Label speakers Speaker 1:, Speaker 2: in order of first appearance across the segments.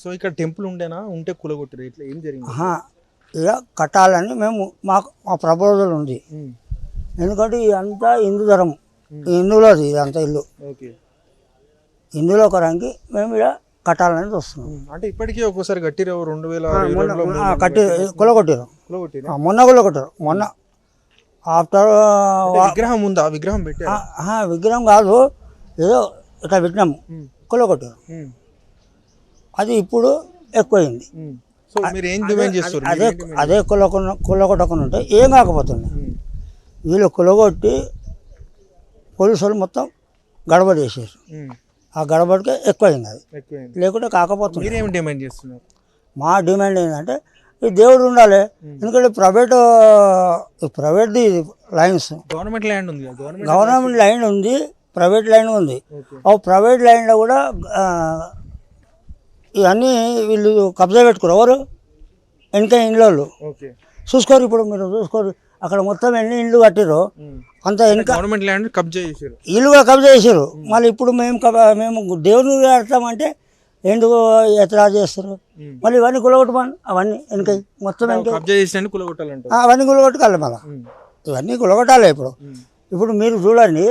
Speaker 1: So ఇక్కడ temple ఉండేనా? ఉంటే కూలగొట్టారు. ఇట్లా ఏం జరిగింది?
Speaker 2: ఇక కట్టాలని మేము మాకు మా ప్రపోజల్ ఉంది. ఎందుకంటే ఇదంతా హిందూ ధర్మం. హిందువులది ఇదంతా ఇల్లు. హిందువులో ఒక రంగి మేము ఇక్కడ కట్టాలని చూస్తున్నాం
Speaker 1: ఉమ్, అంటే ఇప్పటికీ ఒక్కోసారి కట్టిరు రెండు వేల
Speaker 2: కట్టి కులగొట్టారు మొన్న కులగొట్టారు మొన్న. ఆఫ్టర్
Speaker 1: విగ్రహం ఉందా? విగ్రహం పెట్టారు?
Speaker 2: విగ్రహం కాదు. ఏదో ఇట్లా పెట్టినాము కులగొట్టారు అది ఇప్పుడు ఎక్కువైంది. అదే అదే కులకొన కులగొట్టకుండా ఉంటే ఏం కాకపోతుంది? వీళ్ళు కులగొట్టి పోలీసు వాళ్ళు మొత్తం గడబడి
Speaker 1: ఉమ్,
Speaker 2: ఆ గడబడికే ఎక్కువైంది అది. లేకుంటే కాకపోతుంది మా డిమాండ్ ఏంటంటే ఈ దేవుడు ఉండాలి ఎందుకంటే ప్రైవేట్ ప్రైవేట్ది లైన్స్.
Speaker 1: గవర్నమెంట్ ల్యాండ్ ఉంది గవర్నమెంట్
Speaker 2: లైన్ ఉంది ప్రైవేట్ లైన్ ఉంది. ఆ ప్రైవేట్ లైన్లో కూడా ఇవన్నీ వీళ్ళు కబ్జా పెట్టుకోరు ఎవరు? వెనక ఇండ్లు
Speaker 1: ఓకే.
Speaker 2: చూసుకోరు ఇప్పుడు మీరు చూసుకోరు. అక్కడ మొత్తం ఎన్ని ఇండ్లు కట్టిరో. అంత వెనక
Speaker 1: గవర్నమెంట్ ల్యాండ్ కబ్జా చేశారు
Speaker 2: ఇల్లు కూడా కబ్జా చేశారు మళ్ళీ ఇప్పుడు మేము మేము దేవుని కడతామంటే ఎందుకు ఎట్లా చేస్తారు. మళ్ళీ ఇవన్నీ కులగొట్టమని అవన్నీ వెనక మొత్తం
Speaker 1: కబ్జా చేసిన
Speaker 2: ఆ, అవన్నీ కులగొట్టుకోవాలి మళ్ళీ. ఇవన్నీ కులగొట్టాలి ఇప్పుడు. ఇప్పుడు మీరు చూడండి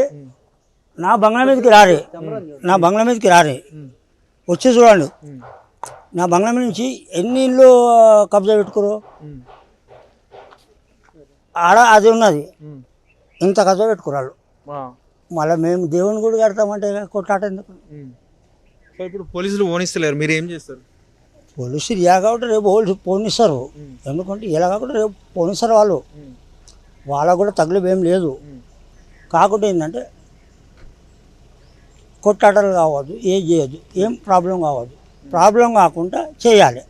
Speaker 2: నా బంగ్లా మీదకి రారి. నా బంగ్లా మీదకి రారి. వచ్చి చూడండి. నా బంగ్లా నుంచి ఎన్ని ఇల్లు ఆ, కబ్జా పెట్టుకోరు ఆడ అది ఉన్నది. ఇంత కబ్జా పెట్టుకురాళ్ళు మళ్ళీ మేము దేవుని గుడి కడతామంటే కొట్లాట ఎందుకు.
Speaker 1: సో ఇప్పుడు పోలీసులు ఓనిస్తలేరు మీరు ఏం చేస్తారు?
Speaker 2: పోలీసులు ఇలా కాబట్టి రేపు పోలీసు పోనిస్తారు. ఎందుకంటే ఇలా కాకుండా రేపు పోనిస్తారు వాళ్ళు. వాళ్ళకు కూడా తగిలిపు ఏం లేదు. కాకుండా ఏంటంటే కొట్లాటలు కావద్దు ఏం చేయొద్దు ఏం ప్రాబ్లం కావద్దు. ప్రాబ్లం కాకుండా చేయాలి.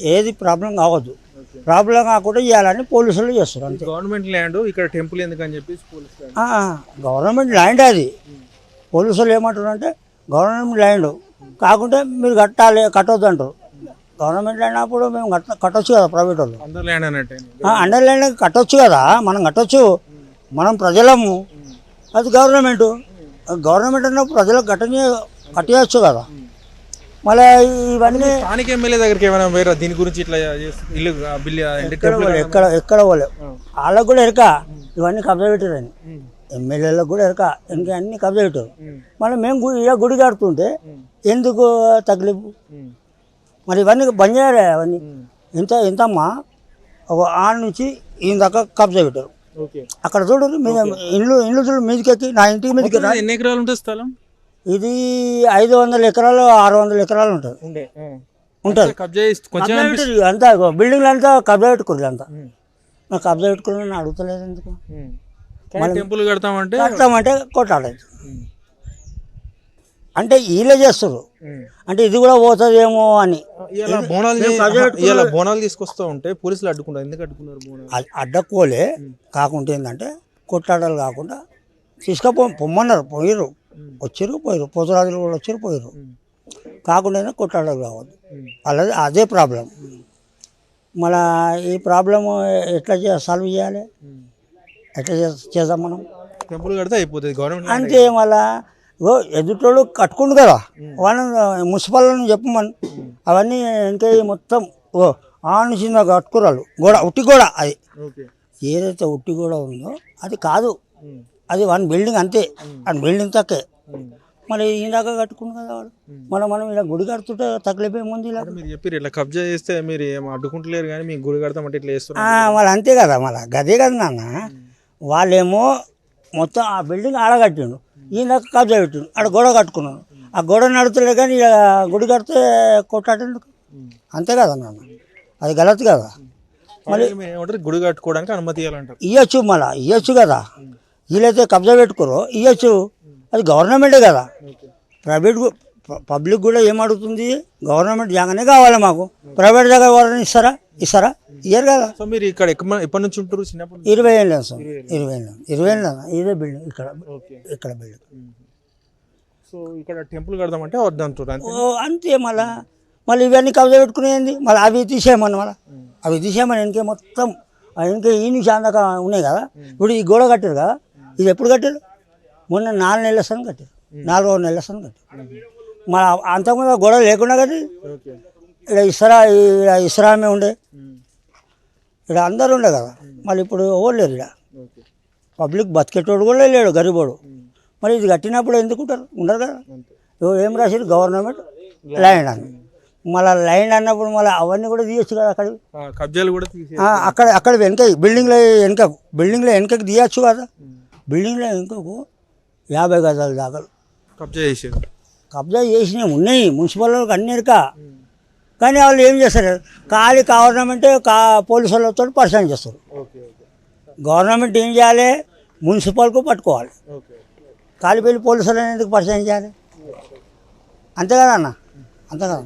Speaker 2: ఏది ప్రాబ్లం కావద్దు. ప్రాబ్లం కాకుండా చేయాలని పోలీసులు చేస్తారు అంతే.
Speaker 1: గవర్నమెంట్ ల్యాండ్ ఇక్కడ టెంపుల్ ఎందుకని
Speaker 2: ఆ, గవర్నమెంట్ ల్యాండ్ అది. పోలీసులు ఏమంటారు అంటే గవర్నమెంట్ ల్యాండ్ కాకుంటే మీరు కట్టాలి కట్టొద్దు అంటారు గవర్నమెంట్ ల్యాండ్ అప్పుడు మేము కట్ట కట్టొచ్చు కదా ప్రైవేట్ వాళ్ళు. అండర్ ల్యాండ్ కట్టొచ్చు కదా మనం కట్టొచ్చు. మనం ప్రజలము. అది గవర్నమెంట్. గవర్నమెంట్ అన్నప్పుడు ప్రజలకు కట్టని కట్టేయచ్చు కదా. మళ్ళీ ఇవన్నీ
Speaker 1: స్థానిక ఎమ్మెల్యే దగ్గరికి ఏమైనా వేరే దీని గురించి ఇట్లా ఇల్లు బిల్లు
Speaker 2: ఎక్కడ ఎక్కడ ఎక్కడ పోలే.
Speaker 1: ఆ.
Speaker 2: వాళ్ళకు కూడా ఎరక ఇవన్నీ కబ్జా పెట్టారని ఎమ్మెల్యేలకు కూడా ఎరక ఇంకా అన్ని కబ్జా పెట్టారు మళ్ళీ మేము ఇలా గుడి కడుతుంటే ఎందుకు తగిలిపు? మరి ఇవన్నీ బంద్ చేయాలి అవన్నీ. ఎంత ఎంతమ్మా? ఒక ఆడ నుంచి ఈయన దాకా కబ్జా పెట్టారు అక్కడ చూడు మీద ఇల్లు ఇల్లు చూడు మీదకి ఎక్కి నా ఇంటి మీదకి
Speaker 1: ఎన్ని ఎకరాలు ఉంటుంది స్థలం?
Speaker 2: ఇది ఐదు వందల ఎకరాలు ఆరు వందల ఎకరాలు ఉంటుంది.
Speaker 1: ఉండే
Speaker 2: ఉంటుంది.
Speaker 1: కబ్జా కొంచెం
Speaker 2: అంతా బిల్డింగ్లు అంతా కబ్జా పెట్టుకున్నారు అంతా. నాకు కబ్జా పెట్టుకుని అడుగుతలేదు ఎందుకు?
Speaker 1: టెంపుల్ కడతామంటే
Speaker 2: కడతామంటే కొట్టాడదు అంటే వీళ్ళే చేస్తారు. అంటే ఇది కూడా పోతుందేమో అని.
Speaker 1: బోనాలు బోనాలు తీసుకొస్తా ఉంటే పోలీసులు అడ్డుకుంటారు. ఎందుకు అడ్డుకున్నారు
Speaker 2: అడ్డకోలే కాకుండా ఏంటంటే కొట్లాటలు కాకుండా తీసుకపో పొమ్మన్నారు పోయిర్రు. వచ్చిర్రు పోయిర్రు పోతురాజులు కూడా వచ్చారు పోయిర్రు
Speaker 1: ఉమ్,
Speaker 2: కాకుండా ఏంటంటే కొట్లాటలు కావద్దు అలాగే అదే ప్రాబ్లం. మన ఈ ప్రాబ్లం ఎట్లా చే- సాల్వ్ చేయాలి. ఎట్లా చేద్దాం మనం?
Speaker 1: టెంపుల్ కడితే అయిపోతుంది గవర్నమెంట్
Speaker 2: అంటే మళ్ళా ఓ ఎదుటోళ్ళు కట్టుకుండు కదా. వాళ్ళని మున్సిపాలను చెప్పమని. అవన్నీ ఇంకా మొత్తం ఓ ఆ నుంచి కట్టుకురాలు గోడ ఉట్టి గోడ అది. ఏదైతే ఉట్టి గోడ ఉందో అది కాదు. అది వన్ బిల్డింగ్ అంతే. వన్ బిల్డింగ్ తక్కే. మరి ఇందాక కట్టుకుండు కదా వాడు మనం మనం ఇలా గుడి కడుతుంటే తగిలిపోయేముంది ఇలా
Speaker 1: మీరు చెప్పారు ఇట్లా కబ్జా చేస్తే మీరు ఏం అడ్డుకుంటలేరు కానీ మీకు గుడి కడతామంటే ఇట్లా చేస్తున్నారు
Speaker 2: వాళ్ళు అంతే కదా మళ్ళీ గదే కదా నాన్న. వాళ్ళేమో మొత్తం ఆ బిల్డింగ్ ఆడ కట్టిండు ఈయన కబ్జా పెట్టిండు ఆడ గోడ కట్టుకున్నాడు ఆ గోడ నడుతులే కానీ ఇక గుడి కడితే
Speaker 1: ఉమ్.
Speaker 2: అంతే కదా నాన్న. అది గలత్ కదా.
Speaker 1: మళ్ళీ గుడి కట్టుకోవడానికి అనుమతి ఇవ్వాలంటారు
Speaker 2: ఇవ్వచ్చు మళ్ళా. ఇవ్వచ్చు కదా. వీళ్ళైతే కబ్జా పెట్టుకోరో ఇవ్వచ్చు అది గవర్నమెంటే కదా. ప్రైవేట్ పబ్లిక్ కూడా ఏం అడుగుతుంది? గవర్నమెంట్ జాగానే కావాలి మాకు. ప్రైవేట్ దగ్గర ఎవరైనా ఇస్తారా? ఇస్తారా? ఇయ్యరు కదా.
Speaker 1: సో మీరు ఇక్కడ ఎప్పటి నుంచి ఉంటారు? చిన్నప్పుడు
Speaker 2: ఇరవై ఏళ్ళు సార్. ఇరవై ఏళ్ళు. ఇరవై ఏళ్ళు. ఇదే బిల్డింగ్ ఇక్కడ. ఇక్కడ బిల్డింగ్
Speaker 1: సో ఇక్కడ టెంపుల్ కడదామంటే వద్దంటారు అంతే?
Speaker 2: ఓ అంతే మళ్ళా. మళ్ళీ ఇవన్నీ కబ్జా పెట్టుకునేది? మళ్ళీ అవి తీసేయమని మళ్ళీ. అవి తీసేయమని ఇంకే మొత్తం ఇంకా ఈ నుంచి అందాక ఉన్నాయి కదా. ఇప్పుడు ఈ గోడ కట్టారు కదా. ఇది ఎప్పుడు కట్టారు? మొన్న నాలుగు నెలల సన్ కట్టారు. నాలుగో నెలల సన్ కట్టారు. మళ్ళీ అంతకుముందు ఆ గోడ లేకుండా కట్టి ఇక్కడ ఇస్రా ఇక్కడ ఇస్రామే ఉండే. ఇక్కడ అందరు ఉండే కదా. మళ్ళీ ఇప్పుడు ఎవరు లేరు ఇక్కడ పబ్లిక్ బతికేటోడు కూడా లేడు గరీబోడు. మరి ఇది కట్టినప్పుడు ఎందుకు ఉంటారు? ఉండరు కదా. ఏం రాశారు గవర్నమెంట్ ల్యాండ్ అని. మళ్ళీ ల్యాండ్ అన్నప్పుడు మళ్ళీ అవన్నీ కూడా తీయచ్చు కదా అక్కడ
Speaker 1: కబ్జాలు కూడా
Speaker 2: అక్కడ అక్కడ వెనక బిల్డింగ్లో వెనకకు బిల్డింగ్లో వెనకకు తీయచ్చు కదా. బిల్డింగ్లో వెనకకు యాభై గజాల దాకా?
Speaker 1: కబ్జా చేసారు
Speaker 2: కబ్జా చేసినవి ఉన్నాయి మున్సిపల్ వాళ్ళకి అన్ని ఎరక కానీ వాళ్ళు ఏం చేస్తారు? ఖాళీ గవర్నమెంటే కా పోలీసు వాళ్ళతో పరిచయం చేస్తారు. గవర్నమెంట్ ఏం చేయాలి? మున్సిపల్కు పట్టుకోవాలి.
Speaker 1: ఓకే
Speaker 2: కాలిపల్లి పోలీసులను ఎందుకు పరిచయం చేయాలి అంతే కదా అన్న అంతే కదా